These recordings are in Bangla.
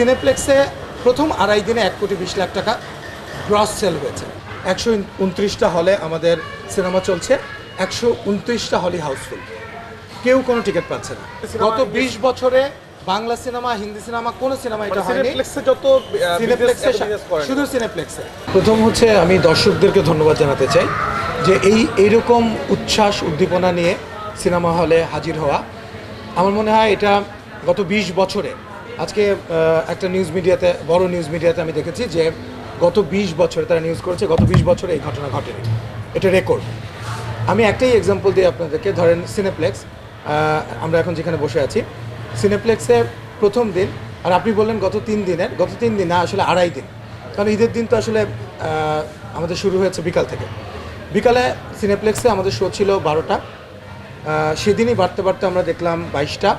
সিনেপ্লেক্সে প্রথম আড়াই দিনে এক কোটি বিশ লাখ টাকা গ্রস সেল হয়েছে। একশো উনত্রিশটা হলে আমাদের সিনেমা চলছে একশো উনত্রিশটা হলই হাউসফুল কেউ কোনো টিকিট পাচ্ছে না। গত বিশ বছরে বাংলা সিনেমা হিন্দি সিনেমা কোনো সিনেমা এটা হয়নি। সিনেপ্লেক্সে যত সিনেপ্লেক্সে শুধু সিনেপ্লেক্সে প্রথম হচ্ছে আমি দর্শকদেরকে ধন্যবাদ জানাতে চাই যে এই এইরকম উচ্ছ্বাস উদ্দীপনা নিয়ে সিনেমা হলে হাজির হওয়া। আমার মনে হয় এটা গত বিশ বছরে আজকে একটা নিউজ মিডিয়াতে বড় নিউজ মিডিয়াতে আমি দেখেছি যে গত বিশ বছরে তারা নিউজ করেছে, গত বিশ বছরে এই ঘটনা ঘটেনি। এটা রেকর্ড আমি একটাই এক্সাম্পল দিই আপনাদেরকে, ধরেন সিনেপ্লেক্স আমরা এখন যেখানে বসে আছি। সিনেপ্লেক্সে প্রথম দিন, আর আপনি বললেন গত তিন দিনের, গত তিন দিন না, আসলে আড়াই দিন। কারণ ঈদের দিন তো আসলে আমাদের শুরু হয়েছে বিকাল থেকে। বিকালে সিনেপ্লেক্সে আমাদের শো ছিল বারোটা। সেদিনই বাড়তে বাড়তে আমরা দেখলাম বাইশটা।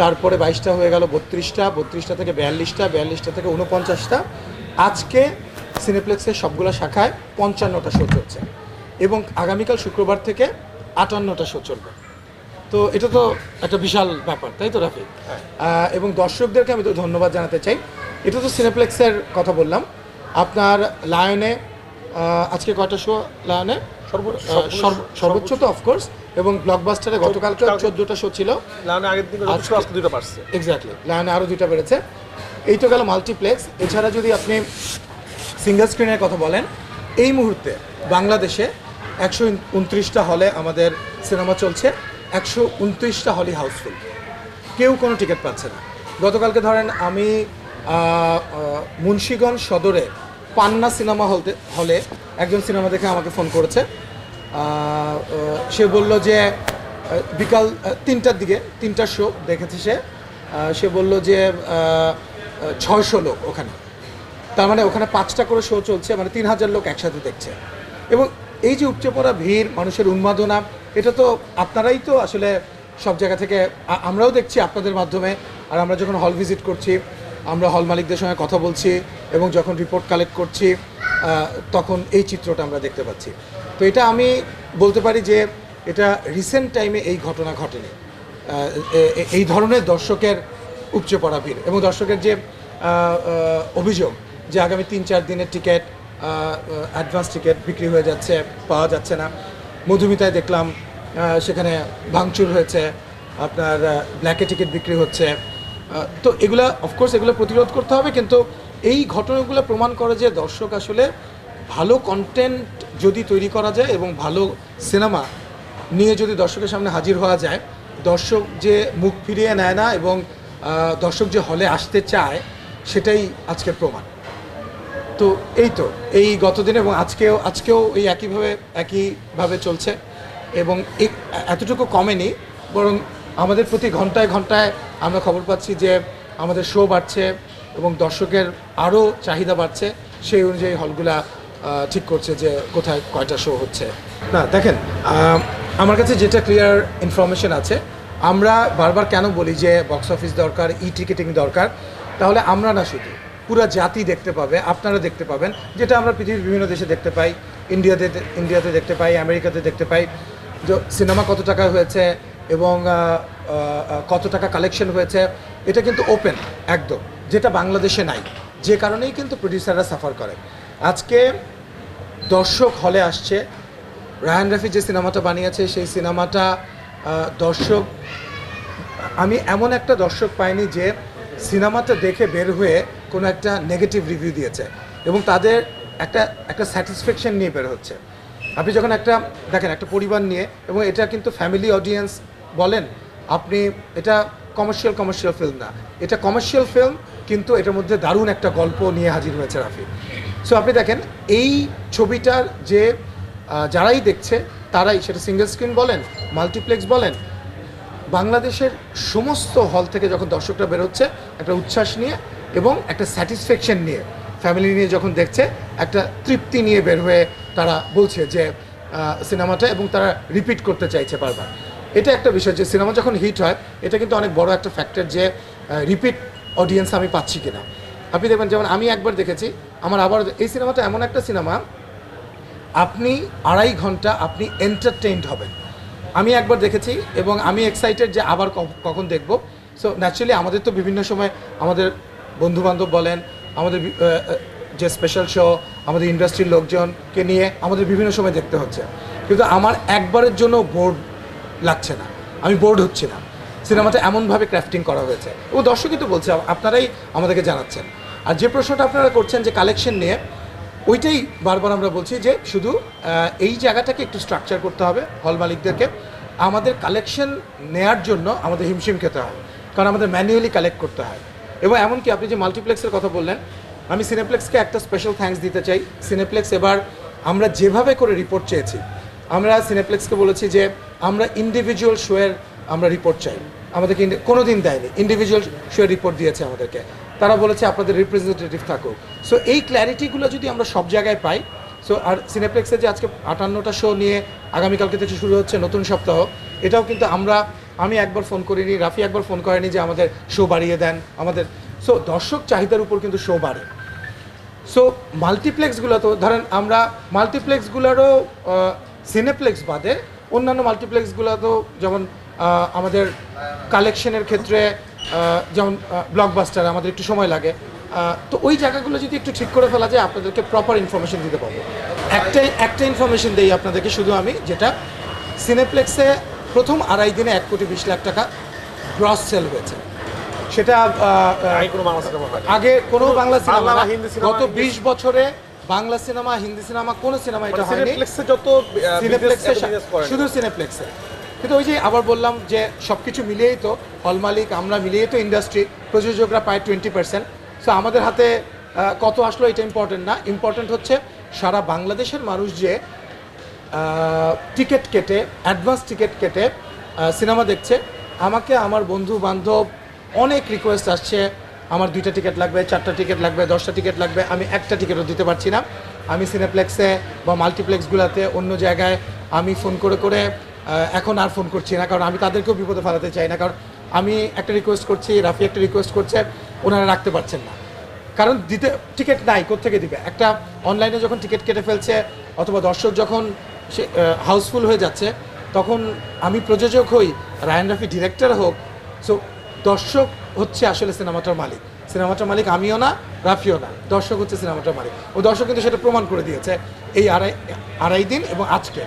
তারপরে বাইশটা হয়ে গেল বত্রিশটা বত্রিশটা থেকে বিয়াল্লিশটা বিয়াল্লিশটা থেকে উনপঞ্চাশটা আজকে সিনেপ্লেক্সের সবগুলো শাখায় পঞ্চান্নটা শো চলছে এবং আগামীকাল শুক্রবার থেকে আটান্নটা শো চলবে। তো এটা তো একটা বিশাল ব্যাপার তাই তো রাফি এবং দর্শকদেরকে আমি তো ধন্যবাদ জানাতে চাই। এটা তো সিনেপ্লেক্সের কথা বললাম। আপনার লায়নে আজকে কয়টা শো লায়নে? সর্বোচ্চ তো অফকোর্স এবং ব্লকবাস্টারে গতকালকে চোদ্দোটা শো ছিল। দুটো এক্স্যাক্টলি লায়নে আরও দুইটা বেড়েছে। এই তো গেল মাল্টিপ্লেক্স এছাড়া যদি আপনি সিঙ্গেল স্ক্রিনের কথা বলেন এই মুহূর্তে বাংলাদেশে একশো উনত্রিশটা হলে আমাদের সিনেমা চলছে একশো উনত্রিশটা হলই হাউসফুল কেউ কোনো টিকিট পাচ্ছে না। গতকালকে ধরেন আমি মুন্সিগঞ্জ সদরে পান্না সিনেমা হলতে হলে একজন সিনেমা দেখে আমাকে ফোন করেছে। সে বলল যে বিকাল তিনটার দিকে তিনটার শো দেখেছে সে। সে বলল যে ছয়শো লোক ওখানে। তার মানে ওখানে পাঁচটা করে শো চলছে মানে তিন হাজার লোক একসাথে দেখছে। এবং এই যে উপচে পড়া ভিড়, মানুষের উন্মাদনা, এটা তো আপনারাই তো আসলে সব জায়গা থেকে আমরাও দেখছি আপনাদের মাধ্যমে। আর আমরা যখন হল ভিজিট করছি, আমরা হল মালিকদের সঙ্গে কথা বলছি এবং যখন রিপোর্ট কালেক্ট করছি তখন এই চিত্রটা আমরা দেখতে পাচ্ছি। তো এটা আমি বলতে পারি যে এটা রিসেন্ট টাইমে এই ঘটনা ঘটেনি। এই ধরনের দর্শকের উপচে পড়া ভিড় এবং দর্শকের যে অভিযোগ যে আগামী তিন চার দিনের টিকিট অ্যাডভান্স টিকিট বিক্রি হয়ে যাচ্ছে, পাওয়া যাচ্ছে না। মধুমিতায় দেখলাম সেখানে ভাঙচুর হয়েছে, আপনার ব্ল্যাকে টিকিট বিক্রি হচ্ছে। তো এগুলা অফকোর্স এগুলো প্রতিরোধ করতে হবে, কিন্তু এই ঘটনাগুলো প্রমাণ করে যে দর্শক আসলে ভালো কন্টেন্ট যদি তৈরি করা যায় এবং ভালো সিনেমা নিয়ে যদি দর্শকের সামনে হাজির হওয়া যায়, দর্শক যে মুখ ফিরিয়ে নেয় না এবং দর্শক যে হলে আসতে চায়, সেটাই আজকের প্রমাণ। তো এই তো, এই গতদিন এবং আজকেও আজকেও এই একইভাবে একইভাবে চলছে এবং এতটুকু কমেনি, বরং আমাদের প্রতি ঘন্টায় ঘন্টায় আমরা খবর পাচ্ছি যে আমাদের শো বাড়ছে এবং দর্শকের আরও চাহিদা বাড়ছে, সেই অনুযায়ী হলগুলা ঠিক করছে যে কোথায় কয়টা শো হচ্ছে। না, দেখেন আমার কাছে যেটা ক্লিয়ার ইনফরমেশন আছে, আমরা বারবার কেন বলি যে বক্স অফিস দরকার ই টিকিটিং দরকার, তাহলে আমরা না শুধু, পুরো জাতি দেখতে পাবে, আপনারা দেখতে পাবেন, যেটা আমরা পৃথিবীর বিভিন্ন দেশে দেখতে পাই ইন্ডিয়াতে ইন্ডিয়াতে দেখতে পাই আমেরিকাতে দেখতে পাই যে সিনেমা কত টাকা হয়েছে এবং কত টাকা কালেকশন হয়েছে, এটা কিন্তু ওপেন একদম। যেটা বাংলাদেশে নাই। যে কারণেই কিন্তু প্রডিউসাররা সাফার করে। আজকে দর্শক হলে আসছে। রায়ান রাফি যে সিনেমাটা বানিয়েছে, সেই সিনেমাটা দর্শক, আমি এমন একটা দর্শক পাইনি যে সিনেমাটা দেখে বের হয়ে কোনো একটা নেগেটিভ রিভিউ দিয়েছে এবং তাদের একটা একটা স্যাটিসফ্যাকশন নিয়ে বের হচ্ছে। আপনি যখন একটা, দেখেন একটা পরিবার নিয়ে এবং এটা কিন্তু ফ্যামিলি অডিয়েন্স বলেন, আপনি, এটা কমার্শিয়াল কমার্শিয়াল ফিল্ম না। এটা কমার্শিয়াল ফিল্ম কিন্তু এটার মধ্যে দারুণ একটা গল্প নিয়ে হাজির হয়েছে রাফি। সো আপনি দেখেন, এই ছবিটার যে যারাই দেখছে, তারাই, সেটা সিঙ্গেল স্ক্রিন বলেন মাল্টিপ্লেক্স বলেন, বাংলাদেশের সমস্ত হল থেকে যখন দর্শকরা বেরোচ্ছে, একটা উচ্ছ্বাস নিয়ে এবং একটা স্যাটিসফ্যাকশন নিয়ে ফ্যামিলি নিয়ে যখন দেখছে, একটা তৃপ্তি নিয়ে বের হয়ে তারা বলছে যে সিনেমাটা এবং তারা রিপিট করতে চাইছে বারবার। এটা একটা বিষয় যে, সিনেমা যখন হিট হয়, এটা কিন্তু অনেক বড় একটা ফ্যাক্টর যে রিপিট অডিয়েন্স আমি পাচ্ছি কিনা। আপনি দেখবেন যেমন আমি একবার দেখেছি, আমার আবার এই সিনেমাটা এমন একটা সিনেমা আপনি আড়াই ঘণ্টা আপনি এন্টারটেইনড হবেন। আমি একবার দেখেছি এবং আমি এক্সাইটেড যে আবার কখন দেখব। সো ন্যাচারালি আমাদের তো বিভিন্ন সময় আমাদের বন্ধু বান্ধব বলেন, আমাদের যে স্পেশাল শো আমাদের ইন্ডাস্ট্রির লোকজনকে নিয়ে আমাদের বিভিন্ন সময় দেখতে হচ্ছে। কিন্তু আমার একবারের জন্য বোর্ড লাগছে না। আমি বোর্ড হচ্ছি না। সিনেমাটা এমনভাবে ক্রাফটিং করা হয়েছে। ও দর্শকই তো বলছে, আপনারাই আমাদেরকে জানাচ্ছেন। আর যে প্রশ্নটা আপনারা করছেন যে কালেকশন নিয়ে, ওইটাই বারবার আমরা বলছি যে শুধু এই জায়গাটাকে একটু স্ট্রাকচার করতে হবে হল মালিকদেরকে। আমাদের কালেকশন নেয়ার জন্য আমাদের হিমশিম খেতে হয়, কারণ আমাদের ম্যানুয়ালি কালেক্ট করতে হয়। এবং এমনকি আপনি যে মাল্টিপ্লেক্সের কথা বললেন, আমি সিনেপ্লেক্সকে একটা স্পেশাল থ্যাঙ্কস দিতে চাই। সিনেপ্লেক্স এবার আমরা যেভাবে করে রিপোর্ট চেয়েছি, আমরা সিনেপ্লেক্সকে বলেছি যে আমরা ইন্ডিভিজুয়াল শোয়ের আমরা রিপোর্ট চাই। আমাদেরকে কোনো দিন দেয়নি। ইন্ডিভিজুয়াল শোয়ের রিপোর্ট দিয়েছে আমাদেরকে। তারা বলেছে আপনাদের রিপ্রেজেন্টেটিভ থাকুক। সো এই ক্ল্যারিটিগুলো যদি আমরা সব জায়গায় পাই সো আর সিনেপ্লেক্সে যে আজকে আটান্নটা শো নিয়ে আগামীকালকে থেকে শুরু হচ্ছে নতুন সপ্তাহ, এটাও কিন্তু আমরা, আমি একবার ফোন করিনি, রাফি একবার ফোন করেনি যে আমাদের শো বাড়িয়ে দেন, আমাদের সো দর্শক চাহিদার উপর কিন্তু শো বাড়ে। সো মাল্টিপ্লেক্সগুলো তো, ধরেন আমরা মাল্টিপ্লেক্সগুলোরও সিনেপ্লেক্স বাদে অন্যান্য মাল্টিপ্লেক্সগুলো তো যেমন আমাদের কালেকশনের ক্ষেত্রে যেমন ব্লকবাস্টার আমাদের একটু সময় লাগে। তো ওই জায়গাগুলো যদি একটু ঠিক করে ফেলা যায় আপনাদেরকে প্রপার ইনফরমেশন দিতে পারব। একটাই একটা ইনফরমেশন দেই আপনাদেরকে শুধু আমি যেটা সিনেপ্লেক্সে প্রথম আড়াই দিনে এক কোটি বিশ লাখ টাকা গ্রস সেল হয়েছে। সেটা আগে কোনো বাংলা সিনেমা গত বিশ বছরে বাংলা সিনেমা হিন্দি সিনেমা কোন সিনেমা এটা মানে হয়নি। যত। শুধু সিনেপ্লেক্সে কিন্তু ওই যে আবার বললাম যে সব কিছু মিলিয়েই তো হল মালিক, আমরা মিলিয়েই তো ইন্ডাস্ট্রি প্রযোজকরা পায় টোয়েন্টি পার্সেন্ট সো আমাদের হাতে কত আসলো এটা ইম্পর্টেন্ট না। ইম্পর্টেন্ট হচ্ছে সারা বাংলাদেশের মানুষ যে টিকিট কেটে অ্যাডভান্স টিকিট কেটে সিনেমা দেখছে। আমাকে, আমার বন্ধু বান্ধব অনেক রিকোয়েস্ট আসছে, আমার দুইটা টিকিট লাগবে, চারটা টিকিট লাগবে, দশটা টিকিট লাগবে, আমি একটা টিকিটও দিতে পারছি না। আমি সিনেপ্লেক্সে বা মাল্টিপ্লেক্সগুলোতে অন্য জায়গায় আমি ফোন করে করে এখন আর ফোন করছি না, কারণ আমি তাদেরকেও বিপদে ফেলাতে চাই না, কারণ আমি একটা রিকোয়েস্ট করছি, রাফি একটা রিকোয়েস্ট করছে, ওনারা রাখতে পারছেন না। কারণ দিতে টিকিট নাই, কোত্থেকে দিবে? একটা অনলাইনে যখন টিকিট কেটে ফেলছে, অথবা দর্শক যখন সে হাউসফুল হয়ে যাচ্ছে, তখন আমি প্রযোজক হই, রায়ন রাফি ডিরেক্টর হোক সো দর্শক হচ্ছে আসলে সিনেমাটার মালিক। সিনেমাটার মালিক আমিও না, রাফিও না, দর্শক হচ্ছে সিনেমাটার মালিক। ও দর্শক কিন্তু সেটা প্রমাণ করে দিয়েছে, এই আড়াই আড়াই দিন এবং আজকে।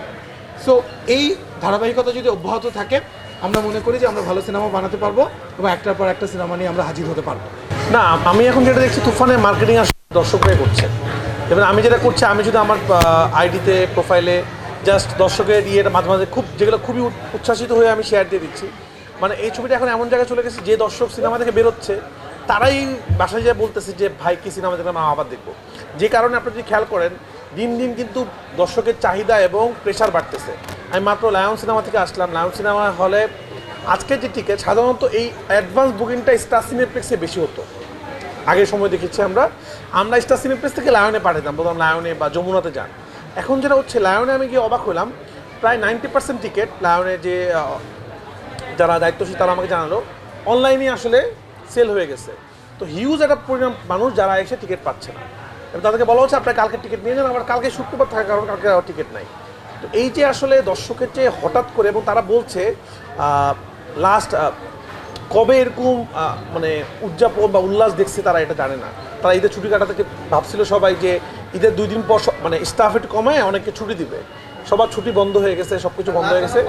সো এই ধারাবাহিকতা যদি অব্যাহত থাকে, আমরা মনে করি যে আমরা ভালো সিনেমা বানাতে পারব এবং একটার পর একটা সিনেমা নিয়ে আমরা হাজির হতে পারব। না, আমি এখন যেটা দেখছি তুফানে মার্কেটিং আর দর্শকরাই করছে। এবার আমি যেটা করছি, আমি যদি আমার আইডিতে প্রোফাইলে জাস্ট দর্শকের ইয়েটা মাঝে মাঝে খুব যেগুলো খুবই উচ্ছ্বাসিত হয়ে আমি শেয়ার দিয়ে দিচ্ছি। মানে এই ছবিটা এখন এমন জায়গায় চলে গেছে, যে দর্শক সিনেমা থেকে বেরোচ্ছে, তারাই বাসায় যায় বলতেছে যে, ভাই, কি সিনেমা দেখলাম আবার দেখব। যে কারণে আপনি যদি খেয়াল করেন, দিন দিন কিন্তু দর্শকের চাহিদা এবং প্রেশার বাড়তেছে। আমি মাত্র লায়ন সিনেমা থেকে আসলাম। লায়ন সিনেমা হলে আজকের যে টিকিট সাধারণত এই অ্যাডভান্স বুকিংটা স্টার সিনেপ্লেক্সে বেশি হতো। আগের সময় দেখেছি আমরা। আমরা স্টার সিনেপ্লেক্স থেকে লায়নে পাঠাতাম বলতাম লায়নে বা যমুনাতে যান। এখন যেটা হচ্ছে, লায়নে আমি গিয়ে অবাক হলাম। প্রায় নাইনটি পার্সেন্ট টিকিট লায়নে যে যারা দায়িত্বশীল তারা আমাকে জানালো অনলাইনে আসলে সেল হয়ে গেছে। তো হিউজ একটা পরিমাণ মানুষ যারা এসে টিকিট পাচ্ছে না। এবার তাদেরকে বলা হচ্ছে, আপনার কালকে টিকিট নিয়ে যান। আবার কালকে শুক্রবার থাকার কারণ কালকে টিকিট নাই। তো এই যে আসলে দর্শকের যে হঠাৎ করে এবং তারা বলছে লাস্ট কবে এরকম মানে উদযাপন বা উল্লাস দেখছে তারা এটা জানে না। তারা ঈদের ছুটি কাটাতে ভাবছিল সবাই যে ঈদের দুই দিন পর মানে স্টাফ একটু কমায়, অনেককে ছুটি দিবে? সবার ছুটি বন্ধ হয়ে গেছে সব কিছু বন্ধ হয়ে গেছে।